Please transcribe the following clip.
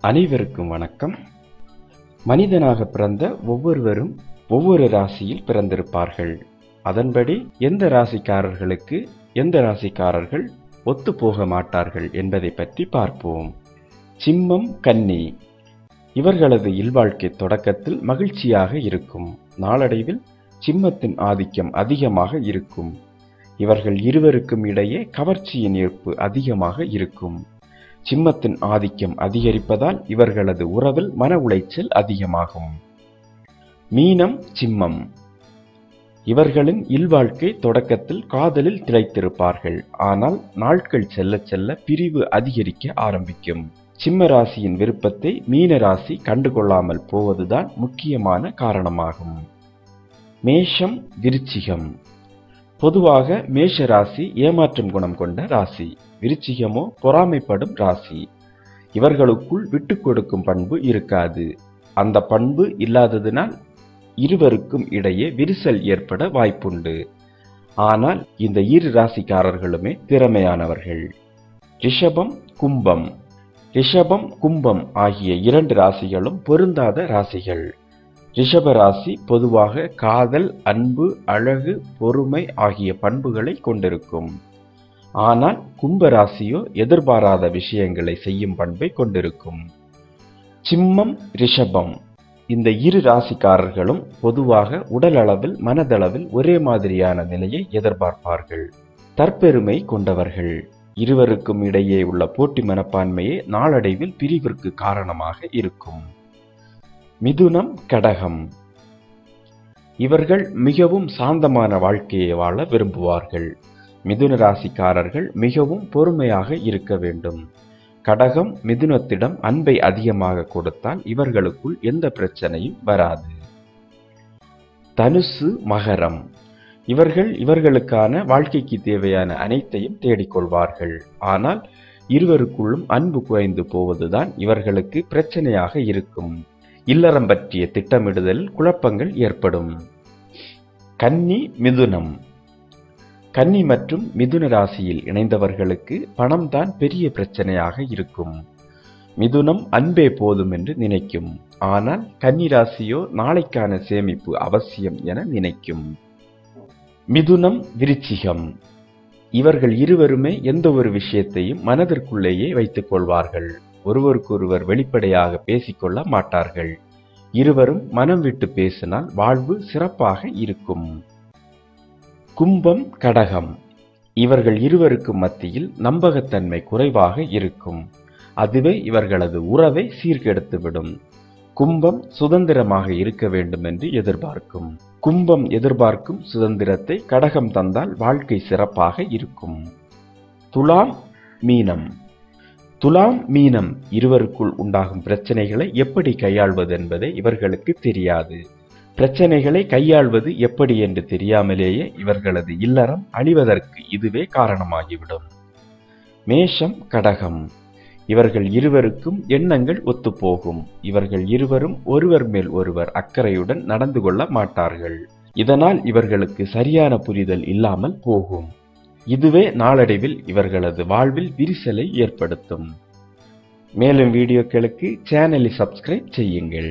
அனைவருக்கும் வணக்கம். மனிதனாக பிறந்த ஒவ்வொருவரும் ஒவ்வொரு ராசியில் பிறந்திருப்பார்கள். அதன்படி எந்த ராசிக்காரர்களுக்கு எந்த ராசிக்காரர்கள் ஒத்து போக மாட்டார்கள் என்பதை பற்றி பார்ப்போம். சிம்மம் கன்னி. இவர்களது இல்வாழ்க்கை தொடக்கத்தில் மகிழ்ச்சியாக இருக்கும். நாளடைவில் சிம்மத்தின் ஆதிக்கம் அதிகமாக இருக்கும். இவர்கள் இருவருக்கும் இடையே கவர்ச்சியின் ஏற்பு அதிகமாக இருக்கும். சிம்மத்தின் ஆதிக்கம் அதிகரிப்பதால் இவர்களது உறவில் மன உளைச்சல் அதிகமாகும். மீனம் சிம்மம். இவர்களின் இல்வாழ்க்கை தொடக்கத்தில் காதலில் திளைத்திருப்பார்கள். ஆனால் நாட்கள் செல்ல செல்ல பிரிவு அதிகரிக்க ஆரம்பிக்கும். சிம்ம ராசியின் விருப்பத்தை மீன ராசி கண்டுகொள்ளாமல் போவதுதான் முக்கியமான காரணமாகும். மேஷம் விருச்சிகம். பொதுவாக மேஷ ராசி ஏமாற்றும் குணம் கொண்ட ராசி விருச்சிகமோ பொறாமைப்படும் ராசி. இவர்களுக்குள் விட்டு கொடுக்கும் பண்பு இருக்காது. அந்த பண்பு இல்லாததினால் இருவருக்கும் இடையே விரிசல் ஏற்பட வாய்ப்புண்டு. ஆனால் இந்த இரு ராசிக்காரர்களுமே திறமையானவர்கள். ரிஷபம் கும்பம். ரிஷபம் கும்பம் ஆகிய இரண்டு ராசிகளும் பொருந்தாத ராசிகள். ரிஷபராசி பொதுவாக காதல் அன்பு அழகு பொறுமை ஆகிய பண்புகளை கொண்டிருக்கும். ஆனால் கும்பராசியோ எதிர்பாராத விஷயங்களை செய்யும் பண்பை கொண்டிருக்கும். சிம்மம் ரிஷபம். இந்த இரு ராசிக்காரர்களும் பொதுவாக உடல் அளவில் மனதளவில் ஒரே மாதிரியான நிலையை எதிர்பார்ப்பார்கள். தற்பெருமை கொண்டவர்கள். இருவருக்கும் இடையே உள்ள போட்டி மனப்பான்மையே நாளடைவில் பிரிவிற்கு காரணமாக இருக்கும். மிதுனம் கடகம். இவர்கள் மிகவும் சாந்தமான வாழ்க்கையை வாழ விரும்புவார்கள். மிதுன ராசிக்காரர்கள் மிகவும் பொறுமையாக இருக்க வேண்டும். கடகம் மிதுனத்திடம் அன்பை அதிகமாக கொடுத்தால் இவர்களுக்குள் எந்த பிரச்சனையும் வராது. தனுசு மகரம். இவர்கள் இவர்களுக்கான வாழ்க்கைக்கு தேவையான அனைத்தையும் தேடிக்கொள்வார்கள். ஆனால் இருவருக்குள்ளும் அன்பு குறைந்து போவதுதான் இவர்களுக்கு பிரச்சனையாக இருக்கும். இல்லறம் பற்றிய திட்டமிடுதல் குழப்பங்கள் ஏற்படும். கன்னி மிதுனம். கன்னி மற்றும் மிதுன ராசியில் இணைந்தவர்களுக்கு பணம் தான் பெரிய பிரச்சனையாக இருக்கும். மிதுனம் அன்பே போதும் என்று நினைக்கும். ஆனால் கன்னி ராசியோ நாளைக்கான சேமிப்பு அவசியம் என நினைக்கும். மிதுனம் விருச்சிகம். இவர்கள் இருவருமே எந்த ஒரு விஷயத்தையும் மனதிற்குள்ளேயே வைத்துக் கொள்வார்கள். ஒருவருக்கொருவர் வெளிப்படையாக பேசிக்கொள்ள மாட்டார்கள். இருவரும் மனம் விட்டு பேசினால் வாழ்வு சிறப்பாக இருக்கும். கும்பம் கடகம். இவர்கள் இருவருக்கும் மத்தியில் நம்பகத்தன்மை குறைவாக இருக்கும். அதுவே இவர்களது உறவை சீர்கெடுத்துவிடும். கும்பம் சுதந்திரமாக இருக்க வேண்டும் என்று எதிர்பார்க்கும். கும்பம் எதிர்பார்க்கும் சுதந்திரத்தை கடகம் தந்தால் வாழ்க்கை சிறப்பாக இருக்கும். துலாம் மீனம். துலாம் மீனம் இருவருக்குள் உண்டாகும் பிரச்சனைகளை எப்படி கையாள்வது என்பதை இவர்களுக்கு தெரியாது. பிரச்சனைகளை கையாள்வது எப்படி என்று தெரியாமலேயே இவர்களது இல்லறம் அழிவதற்கு இதுவே காரணமாகிவிடும். மேஷம் கடகம். இவர்கள் இருவருக்கும் எண்ணங்கள் ஒத்துப்போகும். இவர்கள் இருவரும் ஒருவர் மேல் ஒருவர் அக்கறையுடன் நடந்து கொள்ள மாட்டார்கள். இதனால் இவர்களுக்கு சரியான புரிதல் இல்லாமல் போகும். இதுவே நாளடைவில் இவர்களது வாழ்வில் விரிசலை ஏற்படுத்தும். மேலும் வீடியோக்களுக்கு சேனலை சப்ஸ்கிரைப் செய்யுங்கள்.